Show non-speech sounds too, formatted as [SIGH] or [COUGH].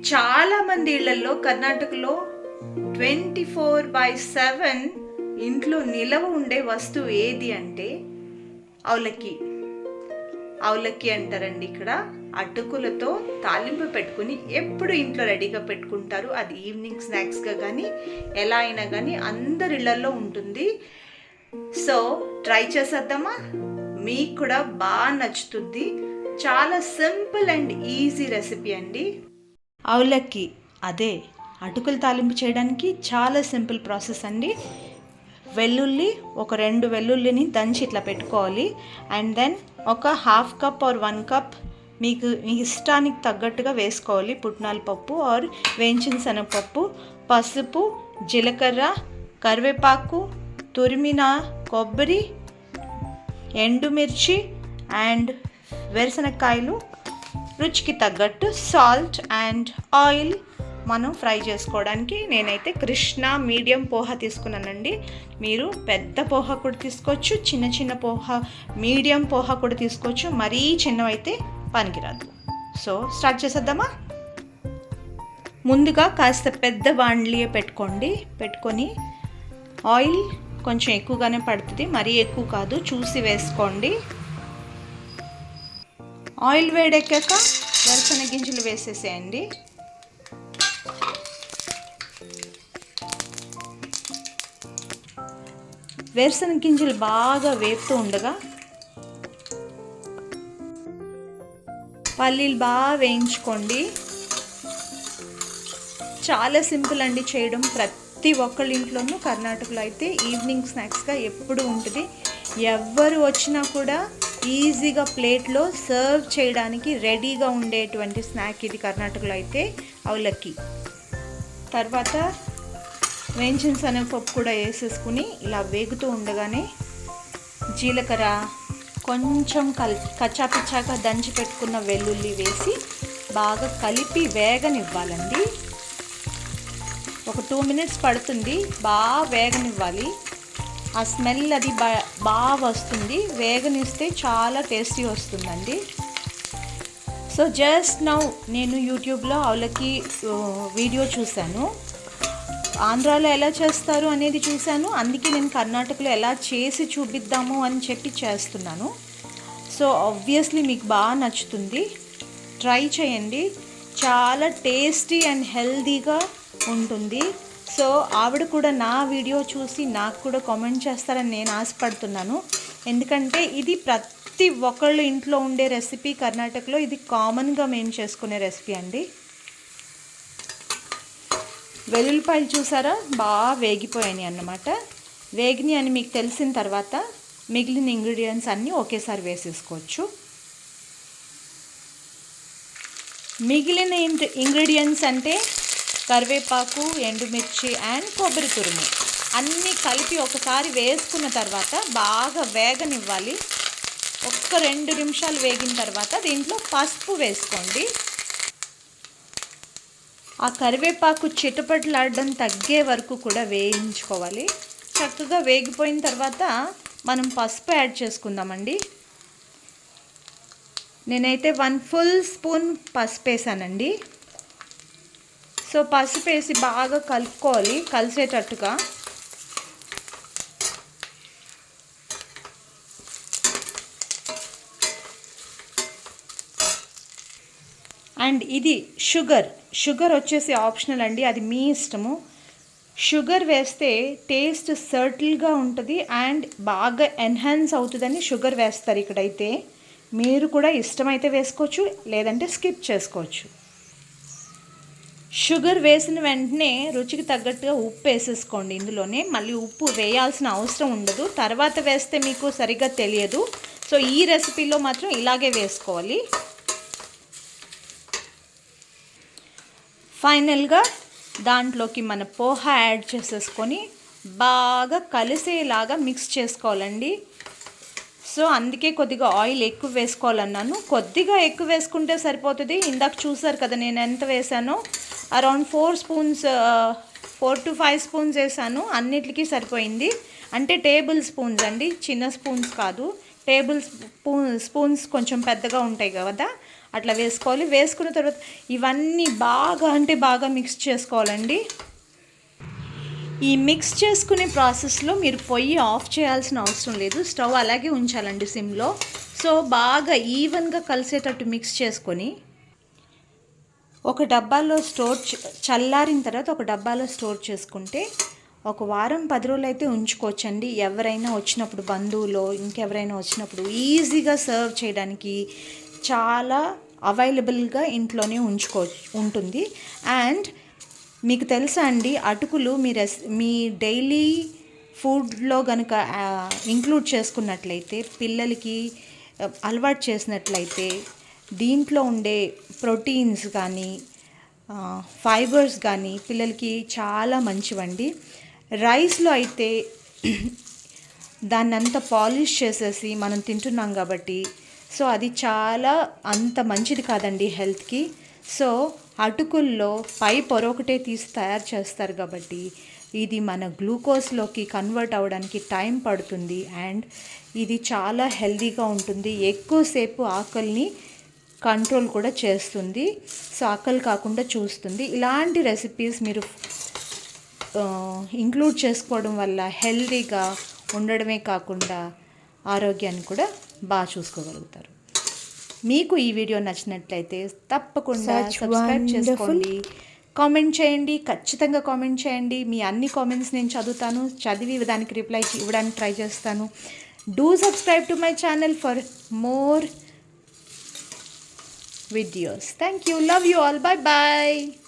చాలా మంది ఇళ్ళలో కర్ణాటకలో ట్వంటీ ఫోర్ బై సెవెన్ ఇంట్లో నిలవ ఉండే వస్తువు ఏది అంటే అవలక్కి అవలక్కి అంటారండి ఇక్కడ. అటుకులతో తాలింపు పెట్టుకుని ఎప్పుడు ఇంట్లో రెడీగా పెట్టుకుంటారు. అది ఈవినింగ్ స్నాక్స్గా కానీ ఎలా అయినా కానీ అందరి ఇళ్ళలో ఉంటుంది. సో ట్రై చేసేద్దామా? మీకు కూడా బాగా నచ్చుతుంది. చాలా సింపుల్ అండ్ ఈజీ రెసిపీ అండి. అవులక్కి అదే అటుకులు తాలింపు చేయడానికి చాలా సింపుల్ ప్రాసెస్ అండి. వెల్లుల్లి ఒక రెండు వెల్లుల్లిని దంచి ఇట్లా పెట్టుకోవాలి. అండ్ దెన్ ఒక half cup or one cup మీకు మీ ఇష్టానికి తగ్గట్టుగా వేసుకోవాలి. పుట్నాల పప్పు ఆర్ వేయించిన శనగపప్పు పసుపు జీలకర్ర కరివేపాకు తురిమిన కొబ్బరి ఎండుమిర్చి అండ్ వేరుశనక్కాయలు రుచికి తగ్గట్టు సాల్ట్ అండ్ ఆయిల్ మనం ఫ్రై చేసుకోవడానికి నేనైతే కృష్ణ మీడియం పోహ తీసుకున్నానండి. మీరు పెద్ద పోహ కూడా తీసుకోవచ్చు చిన్న చిన్న పోహ మీడియం పోహ కూడా తీసుకోవచ్చు మరీ చిన్నవైతే పనికిరాదు. సో స్టార్ట్ చేసేద్దామా? ముందుగా కాస్త పెద్ద బాండ్లియే పెట్టుకోండి. పెట్టుకొని ఆయిల్ కొంచెం ఎక్కువగానే పడుతుంది. మరీ ఎక్కువ కాదు చూసి వేసుకోండి. ఆయిల్ వేడెక్కాక వేరుశనగ గింజలు వేసేసేయండి. వేరుశన గింజలు బాగా వేపుతూ ఉండగా పల్లీలు బాగా వేయించుకోండి. చాలా సింపుల్ అండి చేయడం. ప్రతి ఒక్కళ్ళ ఇంట్లోనూ కర్ణాటకలో అయితే ఈవినింగ్ స్నాక్స్గా ఎప్పుడు ఉంటుంది. ఎవ్వరు వచ్చినా కూడా ఈజీగా ప్లేట్లో సర్వ్ చేయడానికి రెడీగా ఉండేటువంటి స్నాక్ ఇది కర్ణాటకలో అయితే అవలక్కి తర్వాత వేంచన్స్ అనే పప్పు కూడా వేసేసుకుని ఇలా వేగుతూ ఉండగానే జీలకర్ర కొంచెం కల్ కచ్చాపిచ్చాక దంచి పెట్టుకున్న వెల్లుల్లి వేసి బాగా కలిపి వేగనివ్వాలండి. ఒక టూ మినిట్స్ పడుతుంది బాగా వేగనివ్వాలి. ఆ స్మెల్ అది బా బాగా వస్తుంది. వేగనిస్తే చాలా టేస్టీ వస్తుందండి. సో జస్ట్ నౌ నేను యూట్యూబ్లో ఆవులకి వీడియో చూశాను. ఆంధ్రాలో ఎలా చేస్తారు అనేది చూశాను. అందుకే నేను కర్ణాటకలో ఎలా చేసి చూపిద్దాము అని చెప్పి చేస్తున్నాను. సో ఆబ్వియస్లీ మీకు బాగా నచ్చుతుంది. ట్రై చేయండి. చాలా టేస్టీ అండ్ హెల్దీగా ఉంటుంది. సో ఆవిడ కూడా నా వీడియో చూసి నాకు కూడా కామెంట్ చేస్తారని నేను ఆశపడుతున్నాను. ఎందుకంటే ఇది ప్రతి ఒక్కళ్ళు ఇంట్లో ఉండే రెసిపీ కర్ణాటకలో ఇది కామన్గా మేము చేసుకునే రెసిపీ అండి. వెల్లుల్లిపాయలు చూసారా? బాగా వేగిపోయాయి అన్నమాట. వేగిని అని మీకు తెలిసిన తర్వాత మిగిలిన ఇంగ్రీడియంట్స్ అన్నీ ఒకేసారి వేసేసుకోవచ్చు. మిగిలిన ఇంగ్రీడియంట్స్ అంటే కరివేపాకు ఎండుమిర్చి అండ్ కొబ్బరి తురుము. అన్నీ కలిపి ఒకసారి వేసుకున్న తర్వాత బాగా వేగనివ్వాలి. ఒక్క రెండు నిమిషాలు వేగిన తర్వాత దీంట్లో పసుపు వేసుకోండి. ఆ కరివేపాకు చిటపట్లాడడం తగ్గే వరకు కూడా వేయించుకోవాలి. చక్కగా వేగిపోయిన తర్వాత మనం పసుపు యాడ్ చేసుకుందామండి. నేనైతే వన్ ఫుల్ స్పూన్ పసుపు వేసానండి సో పసుపు వేసి బాగా కలుపుకోవాలి కలిసేటట్టుగా. అండ్ ఇది షుగర్. షుగర్ వచ్చేసి ఆప్షనల్ అండి అది మీ ఇష్టము. షుగర్ వేస్తే టేస్ట్ సర్టిల్గా ఉంటుంది అండ్ బాగా ఎన్హాన్స్ అవుతుందని షుగర్ వేస్తారు ఇక్కడైతే. మీరు కూడా ఇష్టమైతే వేసుకోవచ్చు లేదంటే స్కిప్ చేసుకోవచ్చు. షుగర్ వేసిన వెంటనే రుచికి తగ్గట్టుగా ఉప్పు వేసేసుకోండి. ఇందులోనే మళ్ళీ ఉప్పు వేయాల్సిన అవసరం ఉండదు. తర్వాత వేస్తే మీకు సరిగ్గా తెలియదు. సో ఈ రెసిపీలో మాత్రం ఇలాగే వేసుకోవాలి. ఫైనల్గా దాంట్లోకి మన పోహ యాడ్ చేసేసుకొని బాగా కలిసేలాగా మిక్స్ చేసుకోవాలండి. సో అందుకే కొద్దిగా ఆయిల్ ఎక్కువ వేసుకోవాలన్నాను. కొద్దిగా ఎక్కువ వేసుకుంటే సరిపోతుంది. ఇందాక చూసారు కదా నేను ఎంత వేసానో. Around four spoons four to five spoons వేసాను. అన్నిటికీ సరిపోయింది. అంటే టేబుల్ స్పూన్స్ అండి చిన్న స్పూన్స్ కాదు. టేబుల్ స్పూన్ స్పూన్స్ కొంచెం పెద్దగా ఉంటాయి కదా అట్లా వేసుకోవాలి. వేసుకున్న తర్వాత ఇవన్నీ బాగా అంటే బాగా మిక్స్ చేసుకోవాలండి. ఈ మిక్స్ చేసుకునే ప్రాసెస్లో మీరు పొయ్యి ఆఫ్ చేయాల్సిన అవసరం లేదు. స్టవ్ అలాగే ఉంచాలండి సిమ్లో. సో బాగా ఈవెన్గా కలిసేటట్టు మిక్స్ చేసుకొని ఒక డబ్బాలో స్టోర్ చల్లారిన తర్వాత ఒక డబ్బాలో స్టోర్ చేసుకుంటే ఒక వారం పది రోజులు అయితే ఉంచుకోవచ్చండి. ఎవరైనా వచ్చినప్పుడు బంధువులు ఇంకెవరైనా వచ్చినప్పుడు ఈజీగా సర్వ్ చేయడానికి చాలా అవైలబుల్గా ఇంట్లోనే ఉంచుకో ఉంటుంది. అండ్ మీకు తెలుసా అండి అటుకులు మీ రెస్ మీ డైలీ ఫుడ్లో కనుక ఇంక్లూడ్ చేసుకున్నట్లయితే పిల్లలకి అలవాటు చేసినట్లయితే దీంట్లో ఉండే ప్రోటీన్స్ కానీ ఫైబర్స్ కానీ పిల్లలకి చాలా మంచివండి. రైస్లో అయితే [CLEARS THROAT] దాన్ని అంతా పాలిష్ చేసేసి మనం తింటున్నాం కాబట్టి సో అది చాలా అంత మంచిది కాదండి హెల్త్కి. సో అటుకుల్లో పై పొర ఒకటే తీసి తయారు చేస్తారు కాబట్టి ఇది మన గ్లూకోజ్లోకి కన్వర్ట్ అవ్వడానికి టైం పడుతుంది అండ్ ఇది చాలా హెల్దీగా ఉంటుంది. ఎక్కువసేపు ఆకలిని కంట్రోల్ కూడా చేస్తుంది సో ఆకలి కాకుండా చూస్తుంది. ఇలాంటి రెసిపీస్ మీరు ఇంక్లూడ్ చేసుకోవడం వల్ల హెల్తీగా ఉండడమే కాకుండా ఆరోగ్యాన్ని కూడా బాగా చూసుకోగలుగుతారు. మీకు ఈ వీడియో నచ్చినట్లయితే తప్పకుండా సబ్స్క్రైబ్ చేసుకోండి. కామెంట్ చేయండి ఖచ్చితంగా కామెంట్ చేయండి. మీ అన్ని కామెంట్స్ నేను చదువుతాను చదివి దానికి రిప్లై ఇవ్వడానికి ట్రై చేస్తాను. Do subscribe to my channel for more videos. Thank you. Love you all. Bye bye.